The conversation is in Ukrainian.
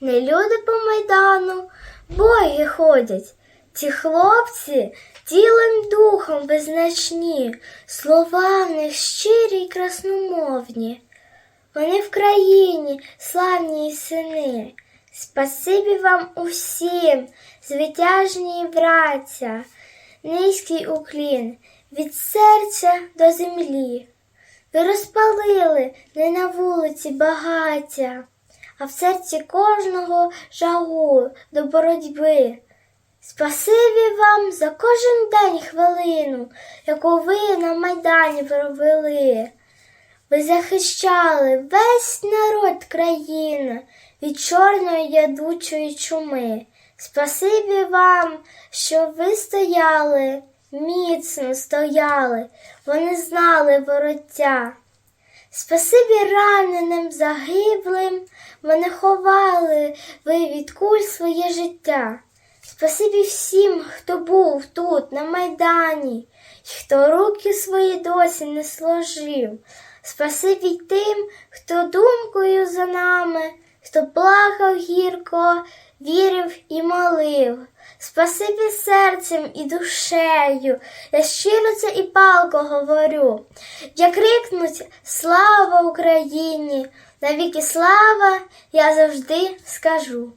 не люди по майдану, боги ходять. Ці хлопці тілом духом беззначні, слова в них щирі й красномовні. Вони в країні, славні й сини. Спасибі вам усім, звитяжні браття, низький уклін від серця до землі. Ви розпалили не на вулиці багаття, а в серці кожного жагу до боротьби. Спасибі вам за кожен день хвилину, яку ви на Майдані провели. Ви захищали весь народ країни від чорної ядучої чуми. Спасибі вам, що ви стояли, міцно стояли, вони знали вороття. Спасибі раненим загиблим, мене ховали ви від куль своє життя. Спасибі всім, хто був тут, на Майдані, й хто руки свої досі не сложив. Спасибі тим, хто думкою за нами, хто плакав гірко, вірив і молив. Спасибі серцем і душею, я щиро це і палко говорю. Я крикнуть Слава Україні! Навіки слава, я завжди скажу.